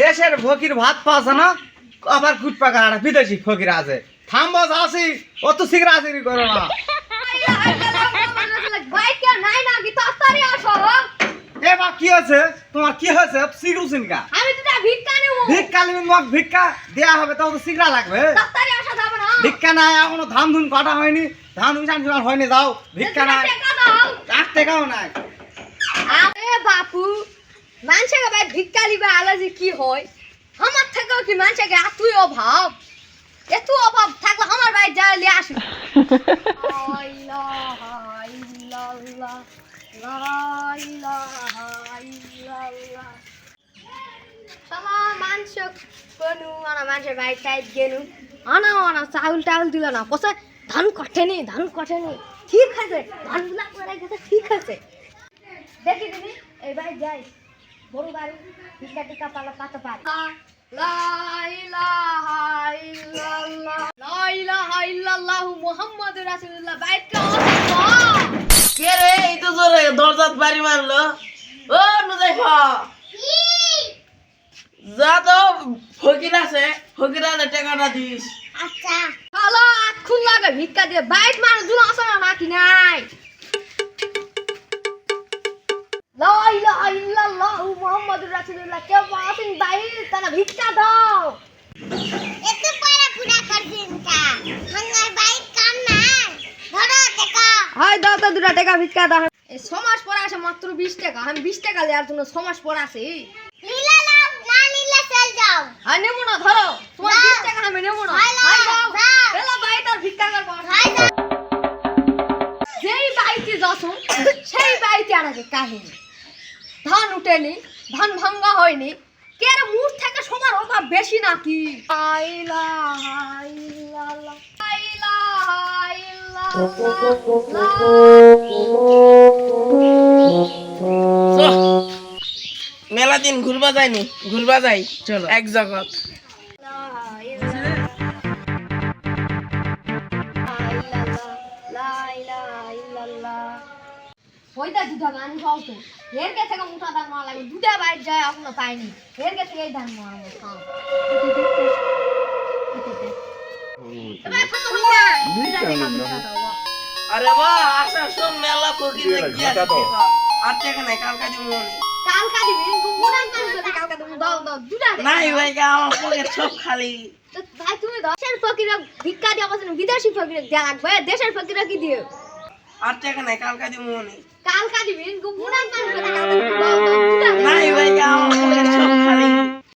দেশের ফকির ভাত পাচ্ছে না আবার কুটপা কানা বিদেশি ফকির আছে। থামবো আসি অত শীঘ্র আসি করো না বাইক কেউ নাই না কি তাড়াতাড়ি আসো এ বা কি হয়েছে? তোমার কি হয়েছে? শীঘ্র সিনকা আমি তো ভিক্ষা নেব। ভিক্ষা নিবেন মগ ভিক্ষা দেয়া হবে তাও তো শীঘ্র লাগবে। তাড়াতাড়ি আসা যাবে না। ভিক্ষা নাই এখনও ধান ধুন কাটা হয়নি। ধান উঠান জোগান হয়নি যাও। ভিক্ষা দাও। এক টাকাও নাই। আরে বাপু মানুষকে ভাই ভিক্ষা লিবে আলাজি কি হয়? আমার থেকেও কি মানুষকে এতই অভাব এত অভাব থাকলে আমার ভাই যা লিয়ে আসি মানুষের বাড়ি টাইট গেলু আনা আনা চাউল টাউল দিল না কষে ধান কটেনি ধান কটেনি ঠিক আছে ধানগুলা করে গেছে ঠিক আছে দেখি দিদি এই ভাই যাই বড় বাড়ি টিকা টিকা পালা পাতা পারি মুহাম্মাদুর রাসূলুল্লাহ বাইকে কে রে? এই তো জোরে। যা তো ফকির আছে ফকির আছে টাকাটা দিস। আচ্ছা হ্যালো আখুন লাগে ভিক্ষা দিয়ে বাইক মানুষ দুলো আসে না নাকি নাই? লা ইলাহা ইল্লাল্লাহ মুহাম্মাদুর রাসূলুল্লাহ কেউ আসেন বাইরে তারা ভিক্ষা দাও। এত পারা পুরা করছেন কা? হাঙ্গার বাইক কাম নাই? ধরো টাকা। হয় দাও তো দুটা টাকা ভিক্ষা দাও। সমাজ পড়া আছে মাত্র বিশ টাকা। আমি বিশ টাকা দেওয়ার জন্য নিলে আর নেব না ধরো। তোমার বিশ টাকা আমি নেব না। না, দাও দাও। এলো ভাই তার ভিক্ষা করব যেই বাড়িতে যাচ্ছ সেই বাড়িতে আনাকে কাহিনী। ধান উঠেনি ধান ভাঙ্গা হয়নি। কে থেকে সবার অভাব বেশি নাকি? আইলা আইলা আইলা। মেলা দিন ঘুরবা যায়নি ঘুরবা যাই চলো। এক জগৎ ওইটা দুটা গান খাওতো এর কে থেকে মুঠা ধান মারা লাগে দুটা বাইর যায় এখনও পাইনি। এর কে থেকে এই ধান মারা খাও। এবার আরে বা আশা সব মেলা কোকি লাগি আছে আর টাকা নাই কালকা দিব মনে কালকা দিবি? গুড়া করে কালকা দিব। দাও দাও দুটা নাই ভাই আমার পকেট সব খালি। ভাই তুমি দেশের ফকিরা ভিক্ষা দিয়ে বসে বিদেশি ফকিরা দেয়া লাগবে দেশের ফকিরা কি দিও। আর টাকা নাই কালকা দিব মনে কালকা দিবি? গুড়া করে কালকা দিব। দাও দাও দুটা নাই ভাই আমার পকেট সব